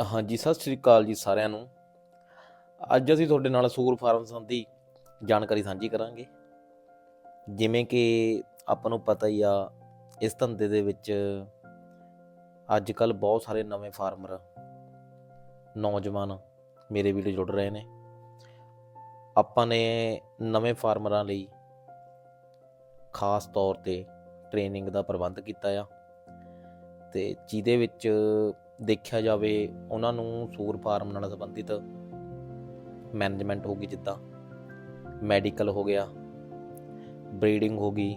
ਹਾਂਜੀ, ਸਤਿ ਸ੍ਰੀ ਅਕਾਲ ਜੀ ਸਾਰਿਆਂ ਨੂੰ। ਅੱਜ ਅਸੀਂ ਤੁਹਾਡੇ ਨਾਲ ਸੂਰ ਫਾਰਮ ਸੰਬੰਧੀ ਜਾਣਕਾਰੀ ਸਾਂਝੀ ਕਰਾਂਗੇ। ਜਿਵੇਂ ਕਿ ਆਪਾਂ ਨੂੰ ਪਤਾ ਹੀ ਆ, ਇਸ ਧੰਦੇ ਦੇ ਵਿੱਚ ਅੱਜ ਕੱਲ ਬਹੁਤ ਸਾਰੇ ਨਵੇਂ ਫਾਰਮਰ, ਨੌਜਵਾਨ ਮੇਰੇ ਵੀਡੀਓ ਜੁੜ ਰਹੇ ਨੇ। ਆਪਾਂ ਨੇ ਨਵੇਂ ਫਾਰਮਰਾਂ ਲਈ ਖਾਸ ਤੌਰ ਤੇ ਟ੍ਰੇਨਿੰਗ ਦਾ ਪ੍ਰਬੰਧ ਕੀਤਾ ਆ। ਤੇ ਜਿਹਦੇ ਵਿੱਚ ਦੇਖਿਆ ਜਾਵੇ, ਉਹਨਾਂ ਨੂੰ ਸੂਰ ਫਾਰਮ ਨਾਲ ਸੰਬੰਧਿਤ ਮੈਨੇਜਮੈਂਟ ਹੋ ਗਈ ਜਿੱਦਾਂ। ਮੈਡੀਕਲ ਹੋ ਗਿਆ ਬਰੀਡਿੰਗ ਹੋ ਗਈ,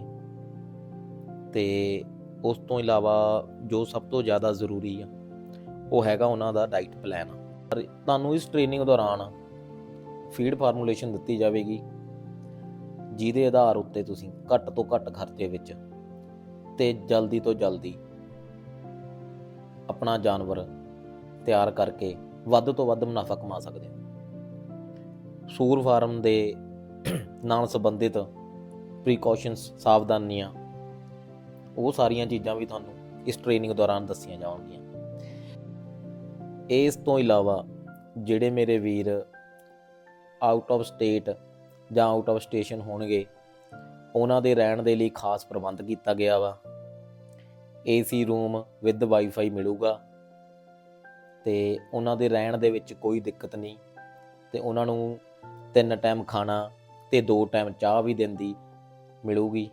ਤੇ ਉਸ ਤੋਂ ਇਲਾਵਾ ਜੋ ਸਭ ਤੋਂ ਜ਼ਿਆਦਾ ਜ਼ਰੂਰੀ ਆ, ਉਹ ਹੈਗਾ ਉਹਨਾਂ ਦਾ ਡਾਈਟ ਪਲਾਨ ਪਰ ਤੁਹਾਨੂੰ ਇਸ ਟ੍ਰੇਨਿੰਗ ਦੌਰਾਨ ਫੀਡ ਫਾਰਮੂਲੇਸ਼ਨ ਦਿੱਤੀ ਜਾਵੇਗੀ, ਜਿਹਦੇ ਆਧਾਰ ਉੱਤੇ ਤੁਸੀਂ ਘੱਟ ਤੋਂ ਘੱਟ ਖਰਚੇ ਵਿੱਚ ਤੇ ਜਲਦੀ ਤੋਂ ਜਲਦੀ ਆਪਣਾ ਜਾਨਵਰ ਤਿਆਰ ਕਰਕੇ ਵੱਧ ਤੋਂ ਵੱਧ ਮੁਨਾਫਾ ਕਮਾ ਸਕਦੇ ਹੋ। ਸੂਰ ਫਾਰਮ ਦੇ ਨਾਲ ਸੰਬੰਧਿਤ ਪ੍ਰੀਕਾਸ਼ਨਸ ਸਾਵਧਾਨੀਆਂ, ਉਹ ਸਾਰੀਆਂ ਚੀਜ਼ਾਂ ਵੀ ਤੁਹਾਨੂੰ ਇਸ ਟ੍ਰੇਨਿੰਗ ਦੌਰਾਨ ਦੱਸੀਆਂ ਜਾਣਗੀਆਂ। ਇਸ ਤੋਂ ਇਲਾਵਾ ਜਿਹੜੇ ਮੇਰੇ ਵੀਰ ਆਊਟ ਆਫ ਸਟੇਟ ਜਾਂ ਆਊਟ ਆਫ ਸਟੇਸ਼ਨ ਹੋਣਗੇ, ਉਹਨਾਂ ਦੇ ਰਹਿਣ ਦੇ ਲਈ ਖਾਸ ਪ੍ਰਬੰਧ ਕੀਤਾ ਗਿਆ ਵਾ। ਏਸੀ ਰੂਮ ਵਿਦ ਵਾਈਫਾਈ ਮਿਲੂਗਾ ਤੇ ਉਹਨਾਂ ਦੇ ਰਹਿਣ ਦੇ ਵਿੱਚ ਕੋਈ ਦਿੱਕਤ ਨਹੀਂ ਤੇ ਉਹਨਾਂ ਨੂੰ ਤਿੰਨ ਟਾਈਮ ਖਾਣਾ ਤੇ ਦੋ ਟਾਈਮ ਚਾਹ ਵੀ ਦਿੰਦੀ ਮਿਲੂਗੀ।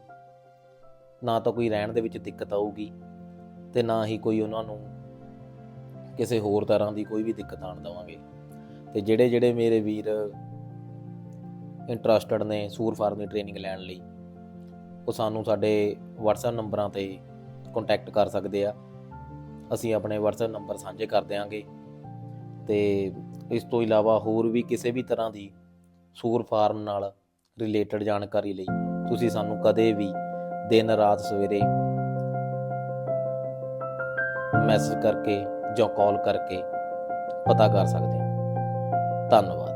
ਨਾ ਤਾਂ ਕੋਈ ਰਹਿਣ ਦੇ ਵਿੱਚ ਦਿੱਕਤ ਆਊਗੀ ਤੇ ਨਾ ਹੀ ਕੋਈ ਉਹਨਾਂ ਨੂੰ ਕਿਸੇ ਹੋਰ ਤਰ੍ਹਾਂ ਦੀ ਕੋਈ ਵੀ ਦਿੱਕਤ ਆਣ ਦੇਵਾਂਗੇ। ਤੇ ਜਿਹੜੇ ਜਿਹੜੇ ਮੇਰੇ ਵੀਰ ਇੰਟਰਸਟਡ ਨੇ ਸੂਰ ਫਾਰਮ ਦੀ ਟ੍ਰੇਨਿੰਗ ਲੈਣ ਲਈ, ਉਹ ਸਾਨੂੰ ਸਾਡੇ WhatsApp ਨੰਬਰਾਂ ਤੇ ਕੰਟੈਕਟ ਕਰ ਸਕਦੇ ਆ। ਅਸੀਂ ਆਪਣੇ WhatsApp ਨੰਬਰ ਸਾਂਝੇ ਕਰ ਦਿਆਂਗੇ। ਤੇ ਇਸ ਤੋਂ ਇਲਾਵਾ ਹੋਰ ਵੀ ਕਿਸੇ ਵੀ ਤਰ੍ਹਾਂ ਦੀ ਸੂਰ ਫਾਰਮ ਨਾਲ ਰਿਲੇਟਡ ਜਾਣਕਾਰੀ ਲਈ ਤੁਸੀਂ ਸਾਨੂੰ ਕਦੇ ਵੀ ਦਿਨ ਰਾਤ ਸਵੇਰੇ ਮੈਸੇਜ ਕਰਕੇ ਜਾਂ ਕਾਲ ਕਰਕੇ ਪਤਾ ਕਰ ਸਕਦੇ ਹੋ। ਧੰਨਵਾਦ।